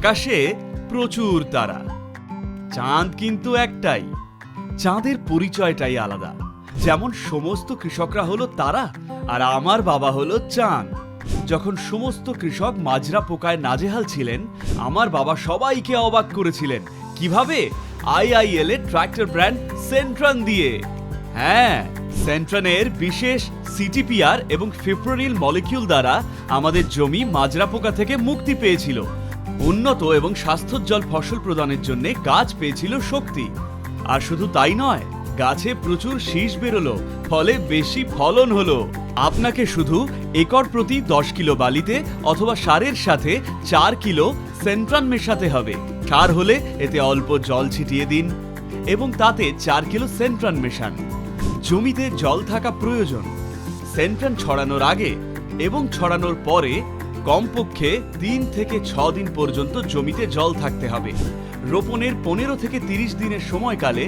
আকাশে প্রচুর তারা। চাঁদ কিন্তু একটাই। চাঁদের পরিচয়টাই আলাদা। যেমন সমস্ত কৃষকরা হলো তারা আর আমার বাবা হলো চাঁদ। যখন সমস্ত কৃষক মাজরা পোকায় নাজেহাল ছিলেন, আমার বাবা সবাইকে অবাক করেছিলেন। কীভাবে? আইআইএল এর ট্রাক্টর ব্র্যান্ড সেন্ট্রান দিয়ে। হ্যাঁ সেন্ট্রানের বিশেষ সিটিপিআর এবং ফিপ্রোনিল মলিকিউল দ্বারা আমাদের জমি মাজরা পোকা থেকে মুক্তি পেয়েছিল। উন্নত এবং স্বাস্থ্যোজ্জ্বল ফসল প্রদানের জন্য গাছ পেয়েছিল শক্তি। আর শুধু তাই নয়, গাছে প্রচুর শীষ বেরোলো, ফলে বেশি ফলন হলো। আপনাকে শুধু একর প্রতি দশ কিলো বালিতে অথবা সারের সাথে চার কিলো সেন্ট্রান মেশাতে হবে। সার হলে এতে অল্প জল ছিটিয়ে দিন এবং তাতে চার কিলো সেন্ট্রান মেশান। জমিতে জল থাকা প্রয়োজন। সেন্ট্রান ছড়ানোর আগে এবং ছড়ানোর পরে কমপক্ষে তিন থেকে ছ দিন পর্যন্ত জমিতে জল থাকতে হবে। রোপণের পনেরো থেকে তিরিশ দিনের সময়কালে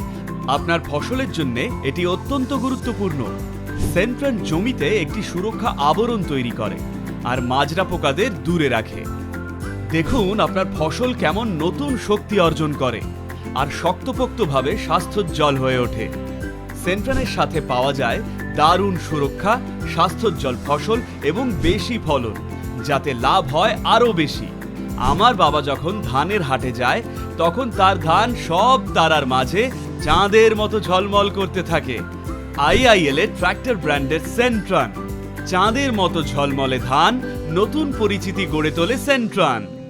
আপনার ফসলের জন্য এটি অত্যন্ত গুরুত্বপূর্ণ। সেন্ট্রান জমিতে একটি সুরক্ষা আবরণ তৈরি করে আর মাজরা পোকাদের দূরে রাখে। দেখুন আপনার ফসল কেমন নতুন শক্তি অর্জন করে আর শক্তপোক্তভাবে স্বাস্থ্যোজ্জ্বল হয়ে ওঠে। সেন্ট্রানের সাথে পাওয়া যায় দারুণ সুরক্ষা, স্বাস্থ্যোজ্জ্বল ফসল এবং বেশি ফলন। যাতে লাভ হয় আরও বেশি। আমার বাবা যখন ধানের হাটে যায়, তখন তার ধান সব তারার মাঝে চাঁদের মতো ঝলমল করতে থাকে। আইআইএল এর ট্র্যাক্টর ব্র্যান্ডের সেন্ট্রান। চাঁদের মতো ঝলমলে ধান নতুন পরিচিতি গড়ে তোলে সেন্ট্রান।